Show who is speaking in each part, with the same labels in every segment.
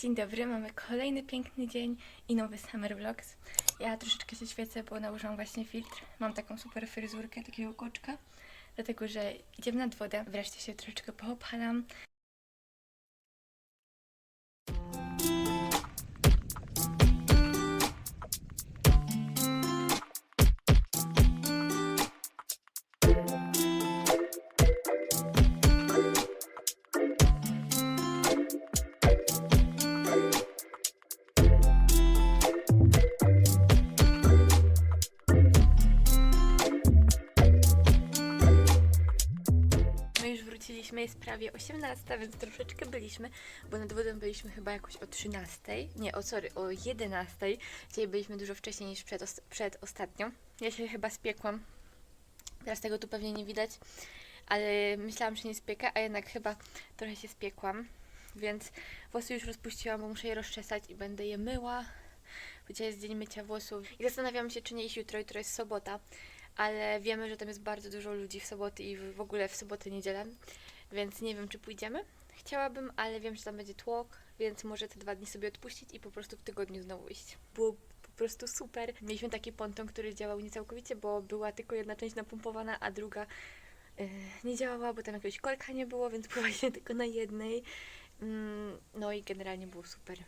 Speaker 1: Dzień dobry, mamy kolejny piękny dzień i nowy Summer Vlogs. Ja troszeczkę się świecę, bo nałożyłam właśnie filtr. Mam taką super fryzurkę, takiego koczka, dlatego że idziemy nad wodę. Wreszcie się troszeczkę poobhalam. Wróciliśmy, jest prawie 18, więc troszeczkę byliśmy, bo nad wodą byliśmy chyba jakoś o 13. Nie, o sorry, o 11. Dzisiaj byliśmy dużo wcześniej niż przed, przed ostatnią. Ja się chyba spiekłam. Teraz tego tu pewnie nie widać, ale myślałam, że nie spiekę, a jednak chyba trochę się spiekłam. Więc włosy już rozpuściłam, bo muszę je rozczesać i będę je myła. Dzisiaj jest dzień mycia włosów. I zastanawiam się, czy nie iść jutro, jutro jest sobota ale wiemy, że tam jest bardzo dużo ludzi w soboty i w ogóle w sobotę, niedzielę, więc nie wiem, czy pójdziemy. Chciałabym, ale wiem, że tam będzie tłok, więc może te dwa dni sobie odpuścić i po prostu w tygodniu znowu iść. Było po prostu super. Mieliśmy taki ponton, który działał nie całkowicie, bo była tylko jedna część napompowana, a druga yy, nie działała, bo tam jakiegoś kolka nie było, więc pływaliśmy tylko na jednej. Mm, no i generalnie było super.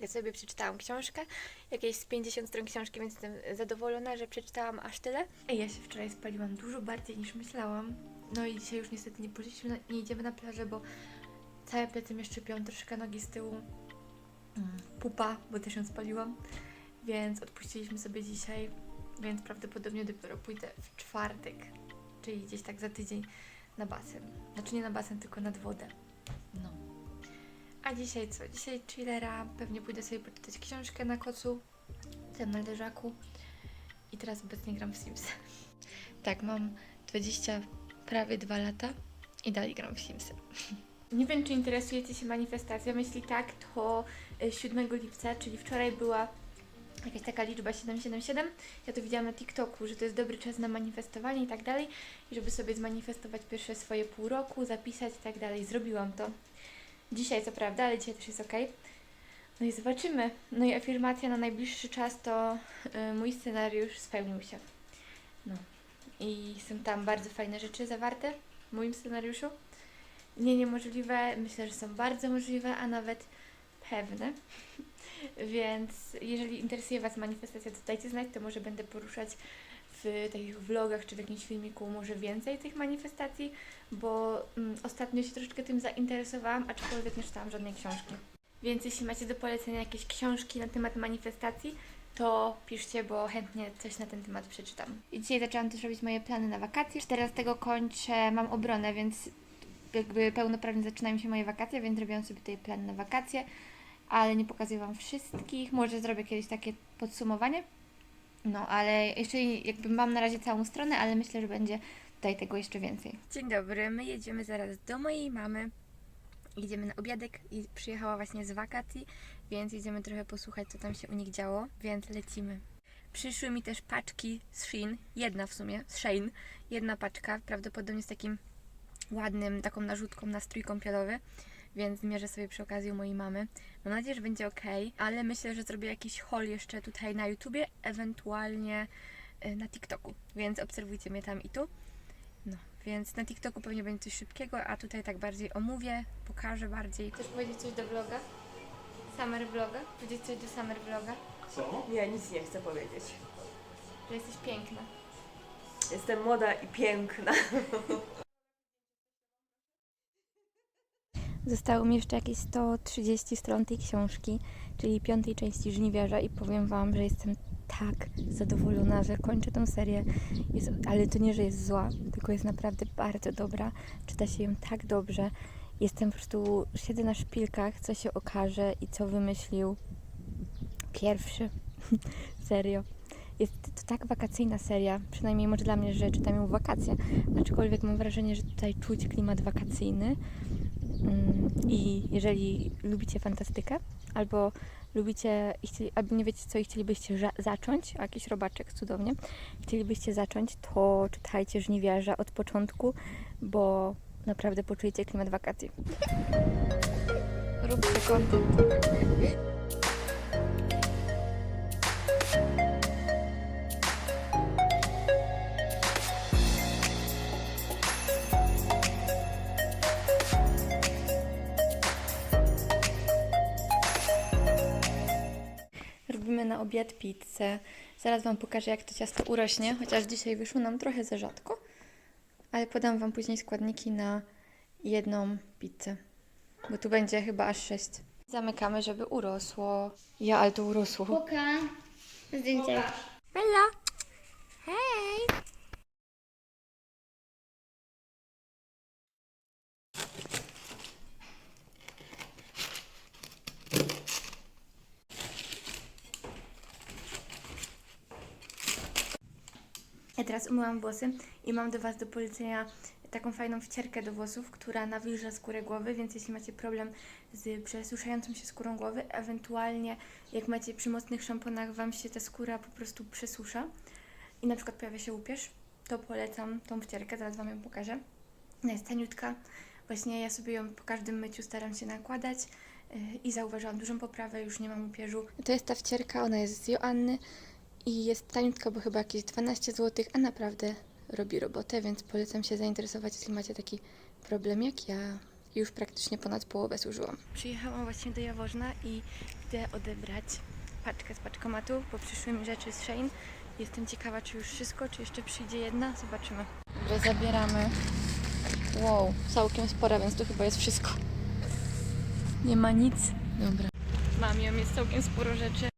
Speaker 1: Ja sobie przeczytałam książkę, jakieś z 50 stron książki, więc jestem zadowolona, że przeczytałam aż tyle. Ja się wczoraj spaliłam dużo bardziej niż myślałam. No i dzisiaj już niestety nie poszliśmy, na, nie idziemy na plażę, bo całe plecy mnie szczypią, troszkę nogi z tyłu. Mm, Pupa, bo też ją spaliłam. Więc odpuściliśmy sobie dzisiaj, więc prawdopodobnie dopiero pójdę w czwartek, czyli gdzieś tak za tydzień na basen. Znaczy nie na basen, tylko nad wodę. No. A dzisiaj co? Dzisiaj chillera, pewnie pójdę sobie poczytać książkę na kocu, ten na leżaku i teraz obecnie gram w Sims. Tak, mam 20, prawie 2 lata i dalej gram w Simsy. Nie wiem, czy interesujecie się manifestacją. Jeśli tak, to y, 7 lipca, czyli wczoraj była jakaś taka liczba 777. Ja to widziałam na TikToku, że to jest dobry czas na manifestowanie i tak dalej. I żeby sobie zmanifestować pierwsze swoje pół roku, zapisać i tak dalej. Zrobiłam to. Dzisiaj co prawda, ale dzisiaj też jest ok. No i zobaczymy. No i afirmacja na najbliższy czas to y, mój scenariusz spełnił się. No. I są tam bardzo fajne rzeczy zawarte w moim scenariuszu. Nie niemożliwe, myślę, że są bardzo możliwe, a nawet pewne. Więc jeżeli interesuje Was manifestacja, to dajcie znać, to może będę poruszać w takich vlogach czy w jakimś filmiku może więcej tych manifestacji, bo mm, ostatnio się troszeczkę tym zainteresowałam, aczkolwiek nie czytałam żadnej książki. Więc jeśli macie do polecenia jakieś książki na temat manifestacji, to piszcie, bo chętnie coś na ten temat przeczytam. I dzisiaj zaczęłam też robić moje plany na wakacje. 14 kończę, mam obronę, więc jakby pełnoprawnie zaczynają się moje wakacje, więc robiłam sobie tutaj plan na wakacje, ale nie pokazuję Wam wszystkich. Może zrobię kiedyś takie podsumowanie. No, ale jeszcze jakby mam na razie całą stronę, ale myślę, że będzie tutaj tego jeszcze więcej. Dzień dobry, my jedziemy zaraz do mojej mamy. Idziemy na obiadek i przyjechała właśnie z wakacji, więc jedziemy trochę posłuchać, co tam się u nich działo, więc lecimy. Przyszły mi też paczki z Shein, jedna w sumie, z Shein, jedna paczka, prawdopodobnie z takim ładnym, taką narzutką na strój kąpielowy, więc zmierzę sobie przy okazji u mojej mamy. Mam nadzieję, że będzie ok, ale myślę, że zrobię jakiś haul jeszcze tutaj na YouTubie, ewentualnie y, na TikToku, więc obserwujcie mnie tam i tu. No, więc na TikToku pewnie będzie coś szybkiego, a tutaj tak bardziej omówię, pokażę bardziej. Chcesz powiedzieć coś do vloga? Summer vloga? Powiedzieć coś do summer vloga?
Speaker 2: Co?
Speaker 3: Ja nic nie chcę powiedzieć.
Speaker 1: Że jesteś piękna.
Speaker 3: Jestem młoda i piękna.
Speaker 1: Zostało mi jeszcze jakieś 130 stron tej książki, czyli piątej części Żniwiarza i powiem Wam, że jestem tak zadowolona, że kończę tę serię, jest, ale to nie, że jest zła, tylko jest naprawdę bardzo dobra, czyta się ją tak dobrze. Jestem po prostu, siedzę na szpilkach, co się okaże i co wymyślił pierwszy. Serio. Jest to tak wakacyjna seria, przynajmniej może dla mnie, że czytam ją w wakacje, aczkolwiek mam wrażenie, że tutaj czuć klimat wakacyjny. Mm, I jeżeli lubicie fantastykę, albo lubicie, albo nie wiecie co i chcielibyście zacząć, jakiś robaczek cudownie, chcielibyście zacząć, to czytajcie Żniwiarza od początku, bo naprawdę poczujecie klimat wakacji. Rób content. Obiad pizzę. Zaraz Wam pokażę, jak to ciasto urośnie, chociaż dzisiaj wyszło nam trochę za rzadko. Ale podam Wam później składniki na jedną pizzę. Bo tu będzie chyba aż sześć. Zamykamy, żeby urosło. Ja, ale to urosło.
Speaker 2: Puka. Zdjęcie.
Speaker 1: Bella! Hej! Ja teraz umyłam włosy i mam do Was do polecenia taką fajną wcierkę do włosów, która nawilża skórę głowy, więc jeśli macie problem z przesuszającą się skórą głowy, ewentualnie jak macie przy mocnych szamponach Wam się ta skóra po prostu przesusza i na przykład pojawia się łupież, to polecam tą wcierkę, zaraz Wam ją pokażę. Ona jest taniutka, właśnie ja sobie ją po każdym myciu staram się nakładać yy, i zauważyłam dużą poprawę, już nie mam łupieżu. To jest ta wcierka, ona jest z Joanny i jest taniutka, bo chyba jakieś 12 zł, a naprawdę robi robotę, więc polecam się zainteresować, jeśli macie taki problem jak ja. Już praktycznie ponad połowę zużyłam. Przyjechałam właśnie do Jaworzna i idę odebrać paczkę z paczkomatu, bo przyszły mi rzeczy z Shein. Jestem ciekawa, czy już wszystko, czy jeszcze przyjdzie jedna. Zobaczymy. Dobrze, zabieramy. Wow, całkiem spora, więc to chyba jest wszystko. Nie ma nic. Dobra. Mam ją, jest całkiem sporo rzeczy.